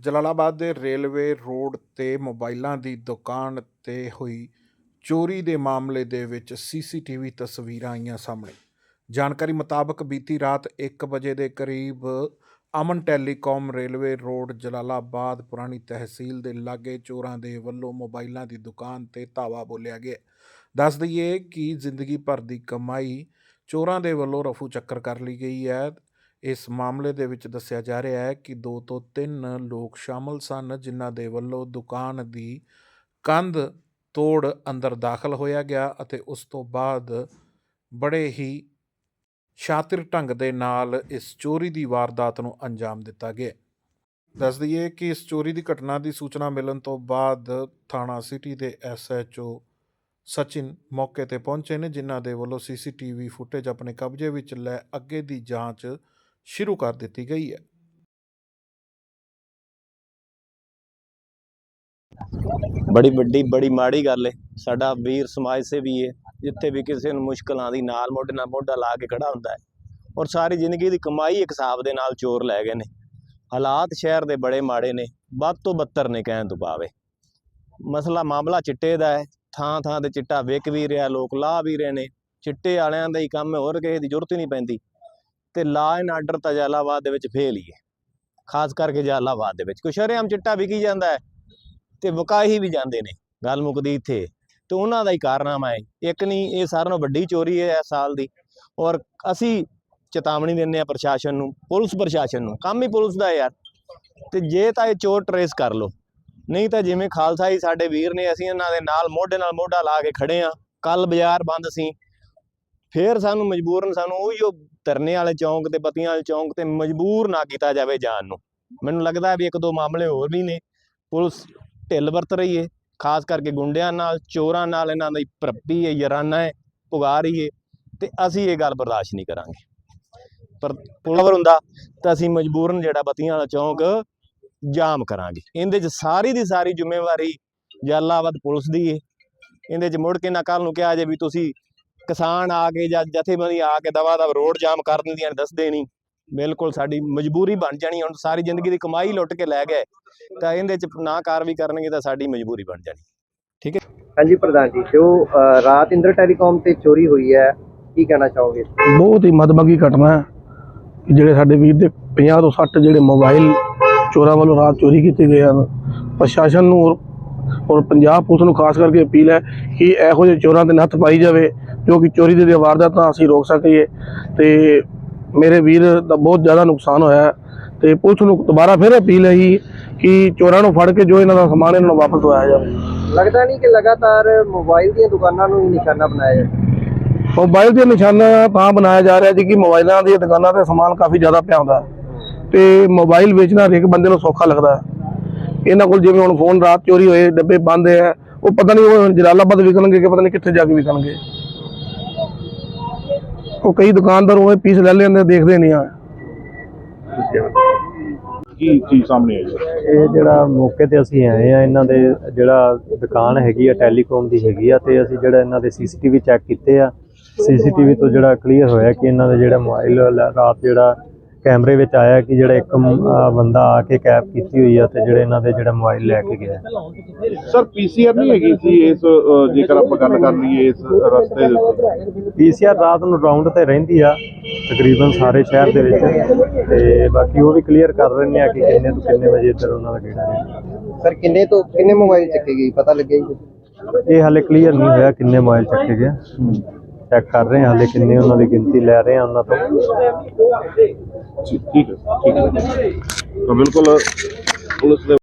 ਜਲਾਲਾਬਾਦ ਦੇ railway road ਤੇ ਮੋਬਾਈਲਾਂ ਦੀ ਦੁਕਾਨ ਤੇ ਹੋਈ ਚੋਰੀ ਦੇ ਮਾਮਲੇ ਦੇ ਵਿੱਚ ਸੀਸੀਟੀਵੀ ਤਸਵੀਰਾਂ ਆਈਆਂ ਸਾਹਮਣੇ। ਜਾਣਕਾਰੀ ਮੁਤਾਬਕ ਬੀਤੀ ਰਾਤ 1 ਵਜੇ ਦੇ ਕਰੀਬ Aman telecom railway road Jalalabad ਪੁਰਾਣੀ ਤਹਿਸੀਲ ਦੇ ਲਾਗੇ ਚੋਰਾਂ ਦੇ ਵੱਲੋਂ ਮੋਬਾਈਲਾਂ ਦੀ ਦੁਕਾਨ ਤੇ ਧਾਵਾ ਬੋਲਿਆ ਗਿਆ। ਦੱਸ ਦਈਏ ਕਿ ਜ਼ਿੰਦਗੀ ਭਰ ਦੀ ਕਮਾਈ ਚੋਰਾਂ ਦੇ ਵੱਲੋਂ ਰਫੂ ਚੱਕਰ ਕਰ ਲਈ ਗਈ ਹੈ। ਇਸ ਮਾਮਲੇ ਦੇ ਵਿੱਚ ਦੱਸਿਆ ਜਾ ਰਿਹਾ ਹੈ ਕਿ ਦੋ ਤੋਂ ਤਿੰਨ ਲੋਕ ਸ਼ਾਮਲ ਸਨ, ਜਿਨ੍ਹਾਂ ਦੇ ਵੱਲੋਂ ਦੁਕਾਨ ਦੀ ਕੰਧ ਤੋੜ ਅੰਦਰ ਦਾਖਲ ਹੋਇਆ ਗਿਆ ਅਤੇ ਉਸ ਤੋਂ ਬਾਅਦ ਬੜੇ ਹੀ ਸ਼ਾਤਿਰ ਢੰਗ ਦੇ ਨਾਲ ਇਸ ਚੋਰੀ ਦੀ ਵਾਰਦਾਤ ਨੂੰ ਅੰਜਾਮ ਦਿੱਤਾ ਗਿਆ। ਦੱਸ ਦਈਏ ਕਿ ਇਸ ਚੋਰੀ ਦੀ ਘਟਨਾ ਦੀ ਸੂਚਨਾ ਮਿਲਣ ਤੋਂ ਬਾਅਦ ਥਾਣਾ ਸਿਟੀ ਦੇ ਐਸਐਚਓ ਸਚਿਨ ਮੌਕੇ ਤੇ ਪਹੁੰਚੇ ਨੇ, ਜਿਨ੍ਹਾਂ ਦੇ ਵੱਲੋਂ ਸੀਸੀਟੀਵੀ ਫੁਟੇਜ ਆਪਣੇ ਕਬਜ਼ੇ ਵਿੱਚ ਲੈ ਅੱਗੇ ਦੀ ਜਾਂਚ ਸ਼ੁਰੂ ਕਰ ਦਿੱਤੀ ਗਈ ਹੈ। ਬੜੀ ਵੱਡੀ, ਬੜੀ ਮਾੜੀ ਗੱਲ ਏ। ਸਾਡਾ ਵੀਰ ਸਮਾਜ ਸੇਵੀ ਹੈ ਜਿੱਥੇ ਵੀ ਕਿਸੇ ਨੂੰ ਮੁਸ਼ਕਲ ਦੀ ਨਾਲ ਮੋਢੇ ਨਾਲ ਮੋਢਾ ਲਾ ਕੇ ਖੜਾ ਹੁੰਦਾ ਹੈ ਔਰ ਸਾਰੀ ਜ਼ਿੰਦਗੀ ਦੀ ਕਮਾਈ ਇੱਕ ਹਿਸਾਬ ਦੇ ਨਾਲ ਚੋਰ ਲੈ ਗਏ ਨੇ। ਹਾਲਾਤ ਸ਼ਹਿਰ ਦੇ ਬੜੇ ਮਾੜੇ ਨੇ, ਵੱਧ ਤੋਂ ਬੱਤਰ ਨੇ ਕਹਿਣ ਤੋਂ ਪਾਵੇ ਮਸਲਾ ਮਾਮਲਾ ਚਿੱਟੇ ਦਾ ਹੈ ਥਾਂ ਥਾਂ ਤੇ ਚਿੱਟਾ ਵਿਕ ਵੀ ਰਿਹਾ, ਲੋਕ ਲਾ ਵੀ ਰਹੇ ਨੇ। ਚਿੱਟੇ ਵਾਲਿਆਂ ਦਾ ਹੀ ਕੰਮ ਹੋਰ ਕਿਸੇ ਦੀ ਜ਼ਰੂਰਤ ਹੀ ਨਹੀਂ ਪੈਂਦੀ। ਤੇ ਲਾ ਐਂਡ ਆਰਡਰ ਤਾਂ ਜਲਾਲਾਬਾਦ ਦੇ ਵਿੱਚ ਫੇਲ ਹੀ ਹੈ। ਖਾਸ ਕਰਕੇ ਜਲਾਲਾਬਾਦ ਦੇ ਵਿੱਚ ਕੁਛ ਸ਼ਰੇਆਮ ਚਿੱਟਾ ਵਿਕੀ ਜਾਂਦਾ ਹੈ ਤੇ ਵਕਾਈ ਵੀ ਜਾਂਦੇ ਨੇ, ਗੱਲ ਮੁੱਕਦੀ ਇੱਥੇ। ਤੇ ਉਹਨਾਂ ਦਾ ਹੀ ਕਾਰਨਾਮਾ ਹੈ, ਇੱਕ ਨਹੀਂ, ਇਹ ਸਾਰਿਆਂ ਨਾਲੋਂ ਵੱਡੀ ਚੋਰੀ ਹੈ ਇਸ ਸਾਲ ਦੀ। ਔਰ ਅਸੀਂ ਚੇਤਾਵਨੀ ਦਿੰਦੇ ਆ ਪ੍ਰਸ਼ਾਸਨ ਨੂੰ, ਪੁਲਿਸ ਪ੍ਰਸ਼ਾਸਨ ਨੂੰ, ਕੰਮ ਹੀ ਪੁਲਿਸ ਦਾ ਯਾਰ। ਤੇ ਜੇ ਤਾਂ ਇਹ ਚੋਰ ਟਰੇਸ ਕਰ ਲੋ ਨਹੀਂ ਤਾਂ ਜਿਵੇਂ ਖਾਲਸਾ ਹੀ ਸਾਡੇ ਵੀਰ ਨੇ ਅਸੀਂ ਇਹਨਾਂ ਦੇ ਨਾਲ, ਮੋਢੇ ਨਾਲ ਮੋਢਾ ਲਾ ਕੇ ਖੜੇ ਆ ਕੱਲ ਬਾਜ਼ਾਰ ਬੰਦ ਸੀ ਫੇਰ ਸਾਨੂੰ ਮਜਬੂਰਨ ਸਾਨੂੰ ਉਹੀ ਉਹ ਧਰਨੇ ਵਾਲੇ ਚੌਂਕ ਤੇ ਬੱਤੀਆਂ ਵਾਲੇ ਚੌਂਕ ਤੇ ਮਜਬੂਰ ਨਾ ਕੀਤਾ ਜਾਵੇ ਜਾਣ ਨੂੰ। ਮੈਨੂੰ ਲੱਗਦਾ ਵੀ ਇੱਕ ਦੋ ਮਾਮਲੇ ਹੋਰ ਵੀ ਨੇ। ਪੁਲਿਸ ਢਿੱਲ ਵਰਤ ਰਹੀ ਏ ਖਾਸ ਕਰਕੇ ਗੁੰਡਿਆਂ ਨਾਲ ਚੋਰਾਂ ਨਾਲ ਇਹਨਾਂ ਦੀ ਪ੍ਰੱਪੀ ਹੈ ਯਾਰਾਨਾ ਹੈ ਪੁਗਾ ਰਹੀ ਏ ਤੇ ਅਸੀਂ ਇਹ ਗੱਲ ਬਰਦਾਸ਼ਤ ਨਹੀਂ ਕਰਾਂਗੇ। ਪਰ ਪੁਲਵਰ ਹੁੰਦਾ। ਤਾਂ ਅਸੀਂ ਮਜਬੂਰਨ ਜਿਹੜਾ ਬੱਤੀਆਂ ਵਾਲਾ ਚੌਂਕ ਜਾਮ ਕਰਾਂਗੇ। ਇਹਦੇ 'ਚ ਸਾਰੀ ਦੀ ਸਾਰੀ ਜ਼ਿੰਮੇਵਾਰੀ ਜਲਾਲਾਬਾਦ ਪੁਲਿਸ ਦੀ ਏ। ਇਹਦੇ 'ਚ ਮੁੜ ਕੇ ਨਾ ਕੱਲ ਨੂੰ ਕਿਹਾ ਜੇ ਵੀ ਤੁਸੀਂ ਕਿਸਾਨ ਆ ਕੇ ਜਾਂ ਜਥੇਬੰਦੀ ਆ ਕੇ ਦਵਾ ਦਵ ਰੋਡ ਜਾਮ ਕਰ ਦਿੰਦੀਆਂ ਨੇ ਦੱਸਦੇ ਨਹੀਂ ਬਿਲਕੁਲ ਸਾਡੀ ਮਜਬੂਰੀ ਬਣ ਜਾਣੀ ਹੁਣ ਸਾਰੀ ਜ਼ਿੰਦਗੀ ਦੀ ਕਮਾਈ ਲੁੱਟ ਕੇ ਲੈ ਗਏ ਤਾਂ ਇਹਦੇ 'ਚ ਨਾ ਕਾਰਵਾਈ ਕਰਨਗੇ ਤਾਂ ਸਾਡੀ ਮਜਬੂਰੀ ਬਣ ਜਾਣੀ। ਹਾਂਜੀ ਪ੍ਰਧਾਨ ਜੀ ਜੋ ਰਾਤ ਇੰਦਰ ਟੈਲੀਕਾਮ ਤੇ ਚੋਰੀ ਹੋਈ ਹੈ ਕੀ ਕਹਿਣਾ ਚਾਹੋਗੇ? ਬਹੁਤ ਹੀ ਮਦਮਗੀ ਘਟਨਾ ਹੈ ਕਿ ਜਿਹੜੇ ਸਾਡੇ ਵੀਰ ਦੇ 50 ਤੋਂ 60 ਜਿਹੜੇ ਮੋਬਾਈਲ ਚੋਰਾਂ ਵੱਲੋਂ ਰਾਤ ਚੋਰੀ ਕੀਤੇ ਗਏ ਹਨ ਪ੍ਰਸ਼ਾਸਨ ਨੂੰ ਔਰ ਔਰ ਪੰਜਾਬ ਪੁਲਿਸ ਨੂੰ ਖਾਸ ਕਰਕੇ ਅਪੀਲ ਹੈ ਕਿ ਇਹੋ ਜਿਹੇ ਚੋਰਾਂ ਦੇ ਨੱਥ ਪਾਈ ਜਾਵੇ ਜੋ ਕਿ ਚੋਰੀ ਦੇ ਵਾਰਦਾਤਾਂ ਅਸੀਂ ਰੋਕ ਸਕੀਏ ਤੇ ਮੇਰੇ ਵੀਰ ਦਾ ਬਹੁਤ ਜ਼ਿਆਦਾ ਨੁਕਸਾਨ ਹੋਇਆ ਤੇ ਪੁਲਿਸ ਨੂੰ ਦੁਬਾਰਾ ਫਿਰ ਅਪੀਲ ਹੈ ਜੀ ਕਿ ਚੋਰਾਂ ਨੂੰ ਫੜ ਕੇ ਜੋ ਇਹਨਾਂ ਦਾ ਸਮਾਨ ਇਹਨਾਂ ਨੂੰ ਵਾਪਸ ਦਵਾਇਆ ਜਾਵੇ। ਲੱਗਦਾ ਨਹੀਂ ਕਿ ਲਗਾਤਾਰ ਮੋਬਾਈਲ ਦੀਆਂ ਦੁਕਾਨਾਂ ਨੂੰ ਹੀ ਨਿਸ਼ਾਨਾ ਬਣਾਇਆ ਜਾਂਦਾ ਮੋਬਾਈਲ ਦੇ ਨਿਸ਼ਾਨਾ ਤਾਂ ਬਣਾਇਆ ਜਾ ਰਿਹਾ ਜੀ ਕਿ ਮੋਬਾਈਲਾਂ ਦੀਆਂ ਦੁਕਾਨਾਂ ਤੇ ਸਮਾਨ ਕਾਫੀ ਜ਼ਿਆਦਾ ਪਿਆ ਹੁੰਦਾ। ਤੇ ਮੋਬਾਈਲ ਵੇਚਣਾ ਹਰ ਇੱਕ ਬੰਦੇ ਨੂੰ ਸੌਖਾ ਲੱਗਦਾ ਇਹਨਾਂ ਕੋਲ ਜਿਵੇਂ ਹੁਣ ਫੋਨ ਰਾਤ ਚੋਰੀ ਹੋਏ ਡੱਬੇ ਬੰਦ ਹੈ ਉਹ ਪਤਾ ਨਹੀਂ ਉਹ ਜਲਾਲਾਬਾਦ ਵਿਕਣਗੇ ਕਿ ਪਤਾ ਨਹੀਂ ਕਿੱਥੇ ਜਾ ਕੇ ਵਿਕਣਗੇ। ਉਹ ਕਈ ਦੁਕਾਨਦਾਰ ਉਹ ਪੀਸ ਲੈ ਲੈਂਦੇ ਦੇਖਦੇ ਨਹੀਂ ਆ। ਕੀ ਚੀਜ਼ ਸਾਹਮਣੇ ਆਈ ਇਹ ਜਿਹੜਾ ਮੌਕੇ ਤੇ ਅਸੀਂ ਆਏ ਆ ਇਹਨਾਂ ਦੇ ਜਿਹੜਾ ਦੁਕਾਨ ਹੈਗੀ ਆ ਟੈਲੀਕਾਮ ਦੀ ਹੈਗੀ ਆ ਤੇ ਅਸੀਂ ਜਿਹੜਾ ਇਹਨਾਂ ਦੇ ਸੀਸੀਟੀਵੀ ਚੈੱਕ ਕੀਤੇ ਆ। ਸੀਸੀਟੀਵੀ ਤੋਂ ਜਿਹੜਾ ਕਲੀਅਰ ਹੋਇਆ ਕਿ ਇਹਨਾਂ ਦਾ ਜਿਹੜਾ ਮੋਬਾਈਲ ਰਾਤ ਜਿਹੜਾ ਕੈਮਰੇ ਵਿੱਚ ਆਇਆ ਕਿ ਜਿਹੜਾ ਇੱਕ ਅਹ ਬੰਦਾ ਆ ਕੇ ਕੈਪ ਕੀਤੀ ਹੋਈ ਆ ਤੇ ਜਿਹੜੇ ਇਹਨਾਂ ਦੇ ਜਿਹੜਾ ਮੋਬਾਈਲ ਲੈ ਕੇ ਗਿਆ। ਸਰ ਪੀਸੀਆਰ ਨਹੀਂ ਹੈਗੀ ਸੀ ਇਸ ਅ, ਜੇਕਰ ਆਪਾਂ ਗੱਲ ਕਰ ਲਈਏ ਇਸ ਰਸਤੇ ਦੇ ਉੱਤੇ? ਪੀਸੀਆਰ ਰਾਤ ਨੂੰ ਰਾਉਂਡ ਤੇ ਰਹਿੰਦੀ ਆ ਤਕਰੀਬਨ ਸਾਰੇ ਸ਼ਹਿਰ ਦੇ ਵਿੱਚ। ਤੇ ਬਾਕੀ ਉਹ ਵੀ ਕਲੀਅਰ ਕਰ ਰਹੇ ਨੇ ਆ ਕਿ ਕਿੰਨੇ ਤੋਂ ਕਿੰਨੇ ਵਜੇ ਇੱਧਰ ਉਹਨਾਂ ਦਾ ਕਿਹੜਾ ਹੈ ਸਰ ਕਿੰਨੇ ਤੋਂ ਕਿੰਨੇ ਮੋਬਾਈਲ ਚੱਕੇ ਗਏ? ਪਤਾ ਲੱਗਿਆ ਜੀ? ਇਹ ਹਾਲੇ ਕਲੀਅਰ ਨਹੀਂ ਹੋਇਆ ਕਿੰਨੇ ਮੋਬਾਈਲ ਚੱਕੇ ਗਏ। ਚੈੱਕ ਕਰ ਰਹੇ ਹਾਂ ਹਾਲੇ ਕਿੰਨੇ ਉਹਨਾਂ ਦੀ ਗਿਣਤੀ ਲੈ ਰਹੇ ਹਾਂ ਉਹਨਾਂ ਤੋਂ। ਠੀਕ ਹੈ ਠੀਕ ਹੈ। ਤਾਂ ਬਿਲਕੁਲ ਪੁਲਿਸ ਦੇ